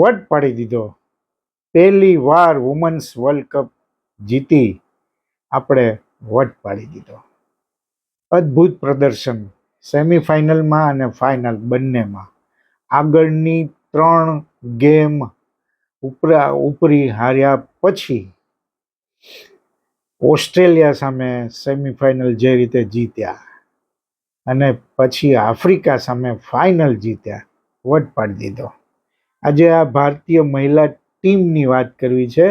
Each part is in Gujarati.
વટ પાડી દીધો? પહેલી વાર વુમન્સ વર્લ્ડ કપ જીતી આપણે વટ પાડી દીધો. અદ્ભુત પ્રદર્શન સેમિફાઇનલમાં અને ફાઇનલ બંનેમાં. આગળની ત્રણ ગેમ ઉપરા, ઉપરી હાર્યા પછી ઓસ્ટ્રેલિયા સામે સેમિફાઇનલ જે રીતે જીત્યા અને પછી આફ્રિકા સામે ફાઇનલ જીત્યા, વટ પાડી દીધો. આજે આ ભારતીય મહિલા ટીમની વાત કરવી છે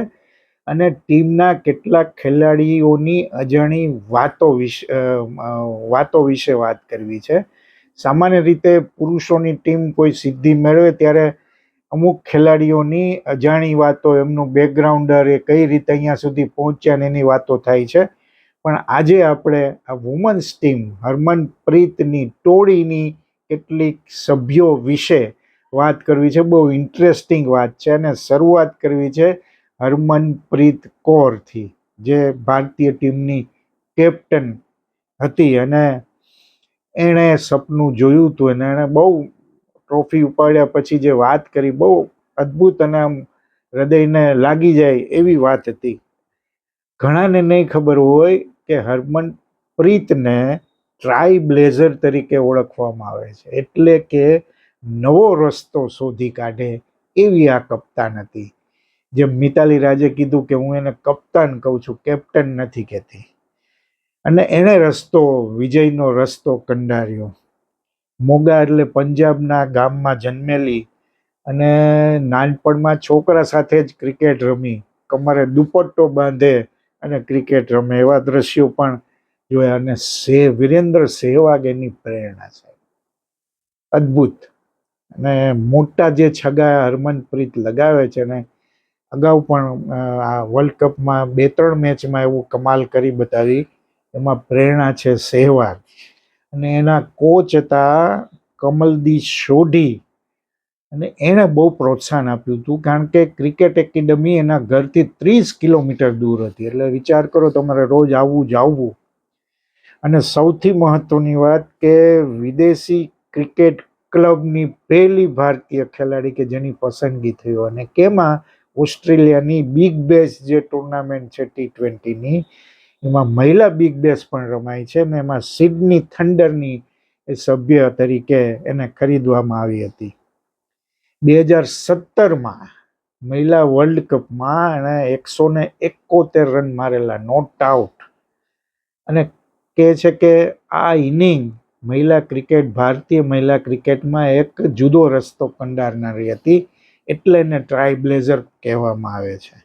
અને ટીમના કેટલાક ખેલાડીઓની અજાણી વાતો વિશે વાતો વિશે વાત કરવી છે. સામાન્ય રીતે પુરુષોની ટીમ કોઈ સિદ્ધિ મેળવે ત્યારે અમુક ખેલાડીઓની અજાણી વાતો, એમનું બેકગ્રાઉન્ડર એ કઈ રીતે અહીંયા સુધી પહોંચ્યા ને એની વાતો થાય છે. પણ આજે આપણે આ વુમન્સ ટીમ હરમનપ્રીતની ટોળીની કેટલીક સભ્યો વિશે વાત કરવી છે, બહુ ઇન્ટરેસ્ટિંગ વાત છે અને શરૂઆત કરવી છે હરમનપ્રીત કૌરથી, જે ભારતીય ટીમની કેપ્ટન હતી અને એણે સપનું જોયું હતું અને એણે બહુ ટ્રોફી ઉપાડ્યા પછી જે વાત કરી, બહુ અદ્ભુત અને આમ હૃદયને લાગી જાય એવી વાત હતી. ઘણાને નહીં ખબર હોય કે હરમનપ્રીતને ટ્રાઈ બ્લેઝર તરીકે ઓળખવામાં આવે છે, એટલે કે નવો રસ્તો શોધી કાઢે એવી આ કપ્તાન હતી. જેમ મિતાલી રાજે કીધું કે હું એને કપ્તાન કહું છું, કેપ્ટન નથી કહેતી. અને એણે રસ્તો, વિજયનો રસ્તો કંડાર્યો. મોગા એટલે પંજાબના ગામમાં જન્મેલી અને નાનપણમાં છોકરા સાથે જ ક્રિકેટ રમી. કમરે દુપટ્ટો બાંધે અને ક્રિકેટ રમે. એવા દ્રશ્યો પણ જોયા અને સે, વિરેન્દ્ર સહેવાગ એની પ્રેરણા છે. અદ્ભુત. અને મોટા જે છગા હરમનપ્રીત લગાવે છે ને, અગાઉ પણ આ વર્લ્ડ કપમાં બે ત્રણ મેચમાં એવું કમાલ કરી બતાવી. એમાં પ્રેરણા છે સહેવાગ. અને એના કોચ હતા કમલદી સોઢી. અને એણે બહુ પ્રોત્સાહન આપ્યું હતું, કારણ કે ક્રિકેટ એકેડમી એના ઘરથી ત્રીસ કિલોમીટર દૂર હતી. એટલે વિચાર કરો તમારે રોજ આવવું. જાવવું અને સૌથી મહત્વની વાત કે વિદેશી ક્રિકેટ ક્લબની પહેલી ભારતીય ખેલાડી કે જેની પસંદગી થઈ અને કેમાં ઓસ્ટ્રેલિયાની બિગ બેસ જે ટુર્નામેન્ટ છે ટી ટ્વેન્ટીની એમાં મહિલા બિગ બેસ પણ રમાય છે અને એમાં સિડની થંડરની સભ્ય તરીકે એને ખરીદવામાં આવી હતી. બે હજાર સત્તરમાં મહિલા વર્લ્ડ કપમાં એણે એકસો ને એકોતેર રન મારેલા નોટ આઉટ અને કહે છે કે આ ઇનિંગ મહિલા ક્રિકેટ, ભારતીય મહિલા ક્રિકેટમાં એક જુદો રસ્તો કંડારનારી હતી એટલે એને ટ્રાય બ્લેઝર કહેવામાં આવે છે.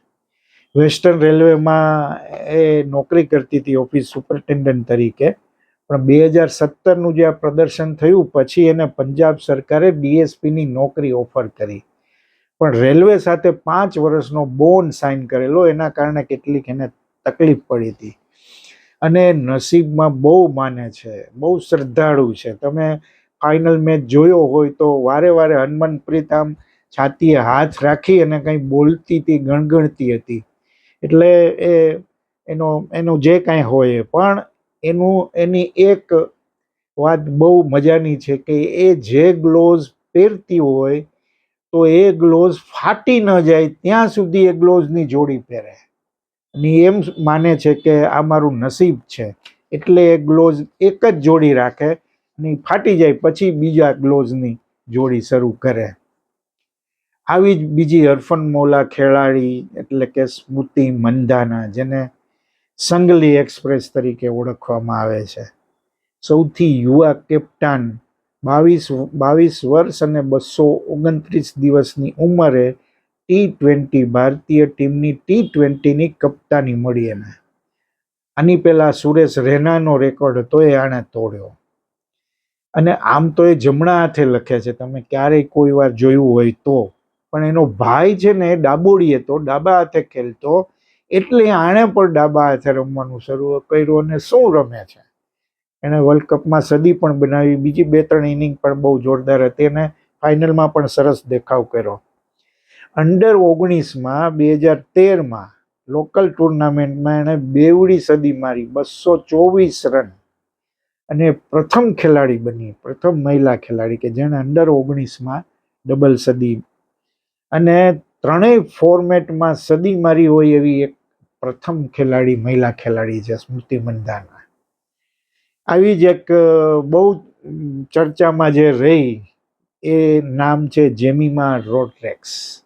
વેસ્ટર્ન રેલવેમાં એ નોકરી કરતી હતી ઓફિસ સુપરિન્ટેન્ડન્ટ તરીકે. પણ બે હજાર સત્તરનું જે આ પ્રદર્શન થયું, પછી એને પંજાબ સરકારે ડીએસપીની નોકરી ઓફર કરી. પણ રેલવે સાથે પાંચ વર્ષનો બોન્ડ સાઇન કરેલો, એના કારણે કેટલીક એને તકલીફ પડી હતી. અને નસીબમાં બહુ માને છે, બહુ શ્રદ્ધાળુ છે. તમે ફાઇનલ મેચ જોયો હોય તો વારે વારે હનુમનપ્રીત આમ છાતીએ હાથ રાખી અને કંઈ બોલતી હતી, ગણગણતી હતી. એટલે એ, એનો, એનું જે કાંઈ હોય પણ એનું, એની એક વાત બહુ મજાની છે કે એ જે ગ્લોવ્સ પહેરતી હોય તો એ ગ્લોવ્સ ફાટી ન જાય, ત્યાં સુધી એ ગ્લોવ્સની જોડી પહેરે. અને એમ માને છે કે આ મારું નસીબ છે. એટલે એ ગ્લોઝ એક જ જોડી રાખે અને ફાટી જાય પછી બીજા ગ્લોઝની જોડી શરૂ કરે. આવી જ બીજી હરફનમૌલા ખેલાડી એટલે કે સ્મૃતિ મંધાના જેને સંગલી એક્સપ્રેસ તરીકે ઓળખવામાં આવે છે. સૌથી યુવા કેપ્ટન બાવીસ બાવીસ વર્ષ અને બસો ઓગણત્રીસ દિવસની ઉંમરે ટી ટ્વેન્ટી ભારતીય ટીમની ટી ટ્વેન્ટીની કપ્તાની મળી એને. આની પહેલાં સુરેશ રૈનાનો રેકોર્ડ હતો એ આણે તોડ્યો. અને આમ તો એ જમણા હાથે લખે છે, તમે ક્યારેય કોઈ વાર જોયું હોય તો. પણ એનો ભાઈ છે ને એ ડાબોડીએ તો, ડાબા હાથે ખેલતો. એટલે આણે પણ ડાબા હાથે રમવાનું શરૂ કર્યું અને શું રમે છે? એણે વર્લ્ડ કપમાં સદી પણ બનાવી, બીજી બે ત્રણ ઇનિંગ પણ બહુ જોરદાર હતી અને ફાઇનલમાં પણ સરસ દેખાવ કર્યો. અંડર ઓગણીસમાં, બે હજાર તેરમાં લોકલ ટુર્નામેન્ટમાં એણે બેવડી સદી મારી બસો ચોવીસ રન. અને પ્રથમ ખેલાડી બની, પ્રથમ મહિલા ખેલાડી કે જેણે અંડર ઓગણીસમાં ડબલ સદી. અને ત્રણેય ફોર્મેટમાં સદી મારી હોય એવી એક પ્રથમ ખેલાડી, મહિલા ખેલાડી છે, સ્મૃતિ મંદાના આવી જ એક બહુ ચર્ચામાં જે રહી, એ નામ છે જેમીમા રોડ્રેક્સ.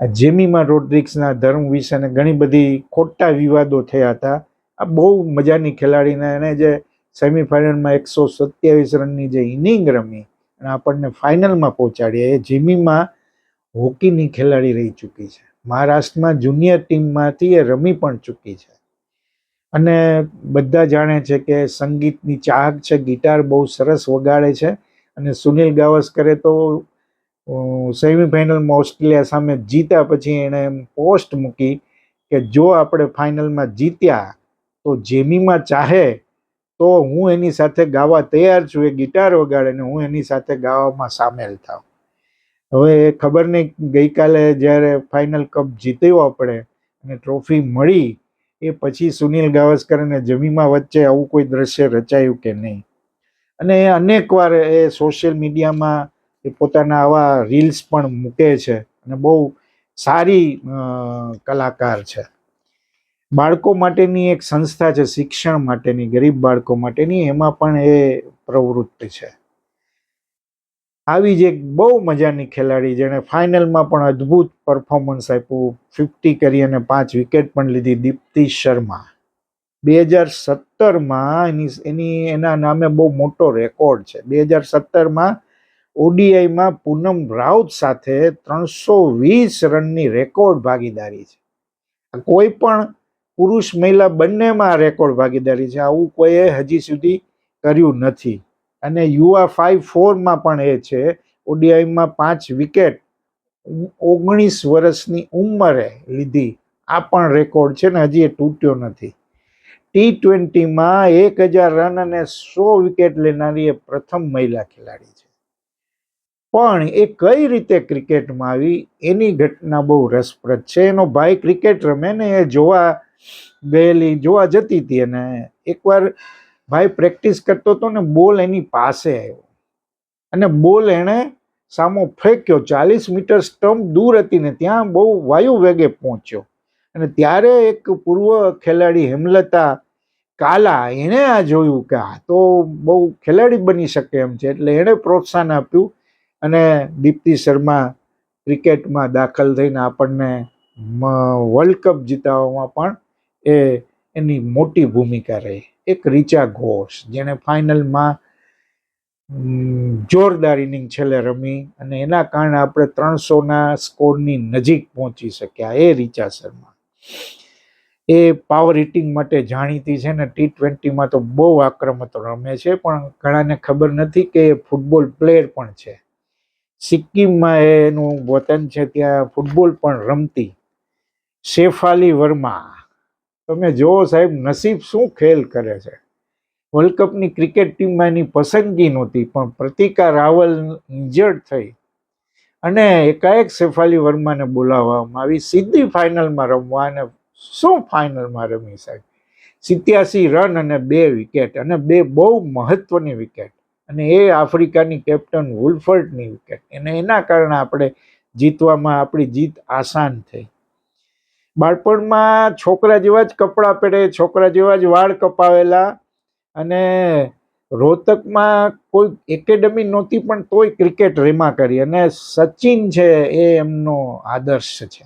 આ જેમીમાં રોડ્રિક્સના ધર્મ વિશે અને ઘણી બધી ખોટા વિવાદો થયા હતા. આ બહુ મજાની ખેલાડીને એને જે સેમિફાઇનલમાં એકસો સત્યાવીસ રનની જે ઇનિંગ રમી અને આપણને ફાઇનલમાં પહોંચાડ્યા, એ જેમીમાં હોકીની ખેલાડી રહી ચૂકી છે. મહારાષ્ટ્રમાં જુનિયર ટીમમાંથી એ રમી પણ ચૂકી છે. અને બધા જાણે છે કે સંગીતની ચાહક છે, ગિટાર બહુ સરસ વગાડે છે અને સુનિલ ગાવસ્કરે તો સેમિફાઇનલમાં ઓસ્ટ્રેલિયા સામે જીત્યા પછી એણે એમ પોસ્ટ મૂકી કે જો આપણે ફાઇનલમાં જીત્યા તો જેમીમાં ચાહે તો હું એની સાથે ગાવા તૈયાર છું, એ ગિટાર વગાડે ને હું એની સાથે ગાવામાં સામેલ થાવ. હવે એ ખબર નહીં, ગઈકાલે જ્યારે ફાઇનલ કપ જીત્યો આપણે અને ટ્રોફી મળી, એ પછી સુનિલ ગાવસ્કર અને જમીમા વચ્ચે આવું કોઈ દ્રશ્ય રચાયું કે નહીં? અને એ અનેકવાર એ સોશિયલ મીડિયામાં એ પોતાના આવા રીલ્સ પણ મૂકે છે અને બહુ સારી કલાકાર છે. બાળકો માટેની એક સંસ્થા છે શિક્ષણ માટેની, ગરીબ બાળકો માટેની, એમાં પણ એ પ્રવૃત્ત છે. આવી જ એક બહુ મજાની ખેલાડી જેણે ફાઇનલમાં પણ અદ્ભુત પરફોર્મન્સ આપ્યું. ફિફ્ટી કરી અને પાંચ વિકેટ પણ લીધી દીપ્તિ શર્મા. બે હજાર સત્તરમાં એની એની, એના નામે બહુ મોટો રેકોર્ડ છે. બે હજાર સત્તરમાં ઓડીઆઈમાં પૂનમ રાઉત સાથે ત્રણસો વીસ રનની રેકોર્ડ ભાગીદારી છે. આ કોઈ પણ પુરુષ મહિલા બંનેમાં રેકોર્ડ ભાગીદારી છે. આવું કોઈએ હજી સુધી કર્યું નથી. અને યુવા ફાઈવ ફોરમાં પણ એ છે. ઓડીઆઈમાં પાંચ વિકેટ ઓગણીસ વર્ષની ઉંમરે લીધી. આ પણ રેકોર્ડ છે ને હજી એ તૂટ્યો નથી. ટી ટ્વેન્ટીમાં એક હજાર રન અને સો વિકેટ લેનારી એ પ્રથમ મહિલા ખેલાડી છે. પણ એ કઈ રીતે ક્રિકેટમાં આવી, એની ઘટના બહુ રસપ્રદ છે. એનો ભાઈ ક્રિકેટ રમે ને એ જોવા ગયેલી, જોવા જતી હતી અને એકવાર ભાઈ પ્રેક્ટિસ કરતો હતો ને બોલ એની પાસે આવ્યો. અને બોલ એણે સામો ફેંક્યો. ચાલીસ મીટર સ્ટમ્પ દૂર હતી ને ત્યાં બહુ વાયુ વેગે પહોંચ્યો. અને ત્યારે એક પૂર્વ ખેલાડી હેમલતા કાલા એણે આ જોયું કે આ તો બહુ ખેલાડી બની શકે એમ છે. એટલે એણે પ્રોત્સાહન આપ્યું અને દીપ્તિ શર્મા ક્રિકેટમાં દાખલ થઈને આપણને વર્લ્ડ કપ જીતાવવામાં પણ એ એની મોટી ભૂમિકા રહી. એક રીચા ઘોષ, જેણે ફાઇનલમાં જોરદાર ઇનિંગ છેલ્લે રમી અને એના કારણે આપણે ત્રણસોના સ્કોરની નજીક પહોંચી શક્યા એ રીચા શર્મા. એ પાવર હિટિંગ માટે જાણીતી છે ને ટી ટ્વેન્ટીમાં તો બહુ આક્રમક રમે છે, પણ ઘણાને ખબર નથી કે એ ફૂટબોલ પ્લેયર પણ છે. સિક્કિમમાં એનું વતન છે ત્યાં ફૂટબોલ પણ રમતી. શેફાલી વર્મા. તમે જુઓ સાહેબ, નસીબ શું ખેલ કરે છે. વર્લ્ડ કપની ક્રિકેટ ટીમમાં એની પસંદગી નહોતી, પણ પ્રતિકા રાવલ ઇન્જર્ડ થઈ. અને એકાએક શેફાલી વર્માને બોલાવવામાં આવી, સીધી ફાઇનલમાં રમવા અને શું ફાઇનલમાં રમી સાહેબ? સિત્યાસી રન અને બે વિકેટ અને બે બહુ મહત્ત્વની વિકેટ. અને એ આફ્રિકાની કેપ્ટન વુલફર્ટની વિકેટ અને એના કારણે આપણે જીતવામાં આપણી જીત આસાન થઈ. બાળપણમાં છોકરા જેવા જ કપડાં પહેરે, છોકરા જેવા જ વાળ કપાવેલા અને રોહતકમાં કોઈ એકેડમી નહોતી પણ તોય ક્રિકેટ રેમા કરી. અને સચિન છે એ એમનો આદર્શ છે.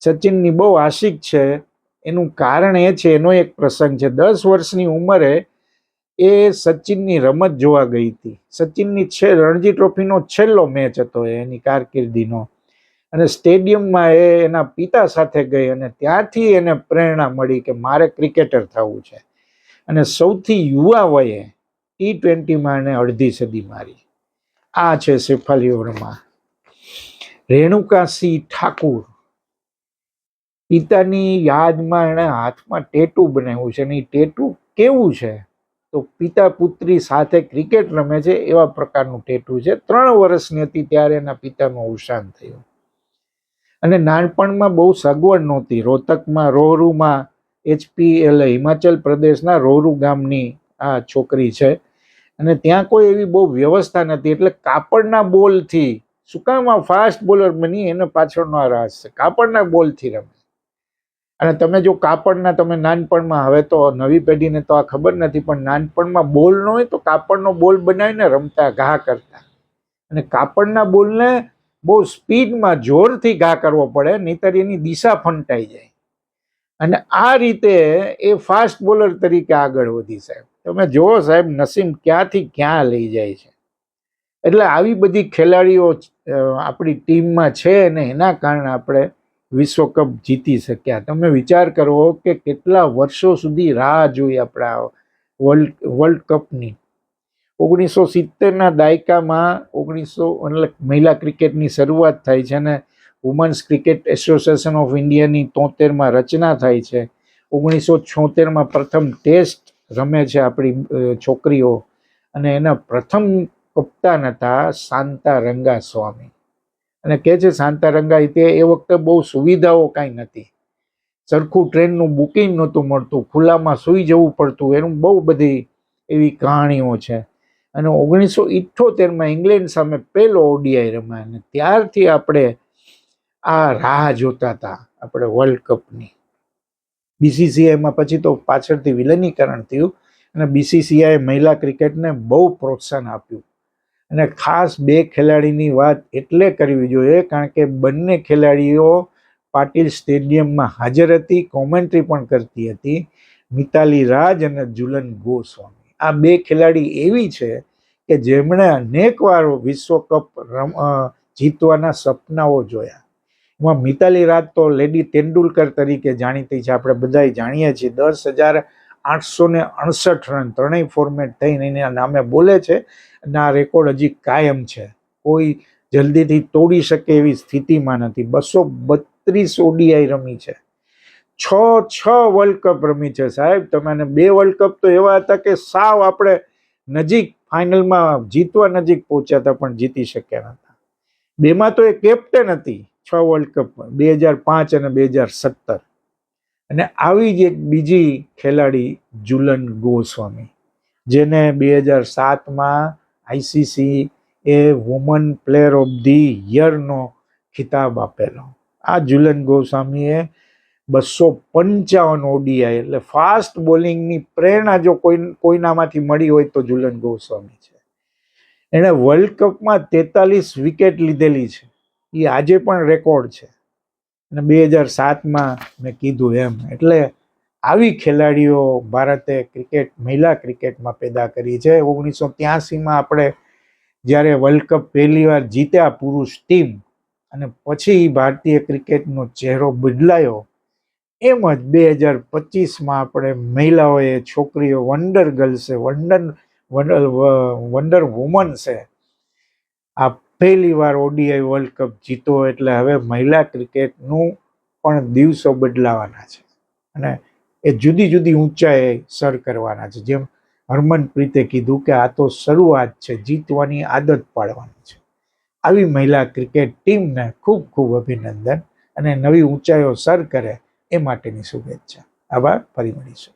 સચિનની બહુ આશિક છે. એનું કારણ એ છે, એનો એક પ્રસંગ છે. દસ વર્ષની ઉંમરે એ સચિનની રમત જોવા ગઈ હતી. સચિનની છે, રણજી ટ્રોફીનો છેલ્લો મેચ હતો એની કારકિર્દીનો. અને સ્ટેડિયમમાં એ એના પિતા સાથે ગઈ અને ત્યાંથી એને પ્રેરણા મળી કે મારે ક્રિકેટર થવું છે. અને સૌથી યુવા વયે ટી ટ્વેન્ટીમાં એને અડધી સદી મારી. આ છે શેફાલી ઓવરમાં રેણુકાસિંહ ઠાકુર. પિતાની યાદમાં એણે હાથમાં ટેટુ બનાવ્યું છે અને એ ટેટુ કેવું છે? તો પિતા પુત્રી સાથે ક્રિકેટ રમે છે એવા પ્રકારનું ટેટુ છે. ત્રણ વર્ષની હતી ત્યારે એના પિતાનું અવસાન થયું. અને નાનપણમાં બહુ સગવડ નહોતી. રોહતકમાં, રોહરુમાં, એચપી એટલે હિમાચલ પ્રદેશના રોહરુ ગામની આ છોકરી છે. અને ત્યાં કોઈ એવી બહુ વ્યવસ્થા નથી એટલે કાપડના બોલથી, શું આ ફાસ્ટ બોલર બની? એનો પાછળનો આ રાસ છે. કાપડના બોલથી રમે. અને તમે જો કાપડના તમે નાનપણમાં, હવે તો નવી પેઢીને તો આ ખબર નથી, પણ નાનપણમાં બોલ ન હોય તો કાપડનો બોલ બનાવીને રમતા, ઘા કરતા. અને કાપડના બોલને બહુ સ્પીડમાં, જોરથી ઘા કરવો પડે, નહીતર એની દિશા ફંટાઈ જાય. અને આ રીતે એ ફાસ્ટ બોલર તરીકે આગળ વધી સાહેબ. તમે જુઓ સાહેબ, નસીમ ક્યાંથી ક્યાં લઈ જાય છે. એટલે આવી બધી ખેલાડીઓ આપણી ટીમમાં છે અને એના કારણે આપણે વિશ્વકપ જીતી શક્યા. તમે વિચાર કરો કે કેટલા વર્ષો સુધી રાહ જોઈ આપણે વર્લ્ડ વર્લ્ડ કપની ઓગણીસો સિત્તેરના દાયકામાં ઓગણીસો મહિલા ક્રિકેટની શરૂઆત થાય છે અને વુમન્સ ક્રિકેટ એસોસિએશન ઓફ ઇન્ડિયાની તોતેરમાં રચના થાય છે. ઓગણીસો છોતેરમાં પ્રથમ ટેસ્ટ રમે છે આપણી છોકરીઓ. અને એના પ્રથમ કપ્તાન હતા શાંતા રંગા સ્વામી અને કહે છે શાંતારંગા તે એ વખતે બહુ સુવિધાઓ કાંઈ નથી સરખું ટ્રેનનું બુકિંગ નહોતું મળતું, ખુલ્લામાં સૂઈ જવું પડતું, એનું બહુ બધી એવી કહાણીઓ છે. અને ઓગણીસો ઇઠ્ઠોતેરમાં ઇંગ્લેન્ડ સામે પહેલો ઓડીઆઈ રમાય અને ત્યારથી આપણે આ રાહ જોતા હતા, આપણે વર્લ્ડ કપની. બીસીસીઆઈમાં પછી તો પાછળથી વિલનીકરણ થયું અને બીસીસીઆઈ મહિલા ક્રિકેટને બહુ પ્રોત્સાહન આપ્યું. અને ખાસ બે ખેલાડીની વાત એટલે કરવી જોઈએ કારણ કે બંને ખેલાડીઓ પાટીલ સ્ટેડિયમમાં હાજર હતી કોમેન્ટ્રી પણ કરતી હતી. મિતાલી રાજ અને જુલન ગોસ્વામી. આ બે ખેલાડી એવી છે કે જેમણે અનેક વાર વિશ્વ કપ રમ અ, જીતવાના સપનાઓ જોયા. એમાં મિતાલી રાજ તો લેડી તેંડુલકર તરીકે જાણીતી છે. આપણે બધાય જાણીએ છીએ. દસ હજાર આઠસો ને અડસઠ રન ત્રણેય ફોર્મેટ થઈને એના નામે બોલે છે અને આ રેકોર્ડ હજી કાયમ છે. કોઈ જલ્દીથી તોડી શકે એવી સ્થિતિમાં નથી. બસો બત્રીસ ઓડીઆઈ રમી છે. છ છ વર્લ્ડ કપ રમી છે સાહેબ. તમે બે વર્લ્ડ કપ તો એવા હતા કે સાવ આપણે નજીક ફાઇનલમાં જીતવા નજીક પહોંચ્યા હતા પણ જીતી શક્યા નતા બેમાં તો એ કેપ્ટન હતી છ વર્લ્ડ કપમાં બે હજાર પાંચ અને બે હજાર સત્તર. અને આવી જ એક બીજી ખેલાડી જુલન ગોસ્વામી, જેને બે હજાર સાતમાં આઈસીસી એ વુમન પ્લેયર ઓફ ધી યરનો ખિતાબ આપેલો. આ જુલન ગોસ્વામીએ બસો પંચાવન ઓડીઆઈ એટલે ફાસ્ટ બોલિંગની પ્રેરણા જો કોઈ, કોઈનામાંથી મળી હોય તો જુલન ગોસ્વામી છે. એણે વર્લ્ડ કપમાં તેતાલીસ વિકેટ લીધેલી છે. એ આજે પણ રેકોર્ડ છે. અને બે હજાર સાતમાં મેં કીધું એમ. એટલે આવી ખેલાડીઓ ભારતે ક્રિકેટ, મહિલા ક્રિકેટમાં પેદા કરી છે. ઓગણીસો ત્યાસીમાં આપણે જ્યારે વર્લ્ડ કપ પહેલી વાર જીત્યા પુરુષ ટીમ અને પછી ભારતીય ક્રિકેટનો ચહેરો બદલાયો, એમ જ બે હજાર પચીસમાં આપણે મહિલાઓએ, છોકરીઓ વંડર ગર્લ્સે વંડર વંડર વુમન્સે આ પહેલી વાર ઓડીઆઈ વર્લ્ડ કપ જીતો એટલે હવે મહિલા ક્રિકેટનું પણ દિવસો બદલાવાના છે. અને એ જુદી જુદી ઊંચાઈએ સર કરવાના છે. જેમ હરમનપ્રીતે કીધું કે આ તો શરૂઆત છે, જીતવાની આદત પાડવાની છે. આવી મહિલા ક્રિકેટ ટીમને ખૂબ ખૂબ અભિનંદન અને નવી ઊંચાઈઓ સર કરે એ માટેની શુભેચ્છા. આભાર. ફરી મળીશું.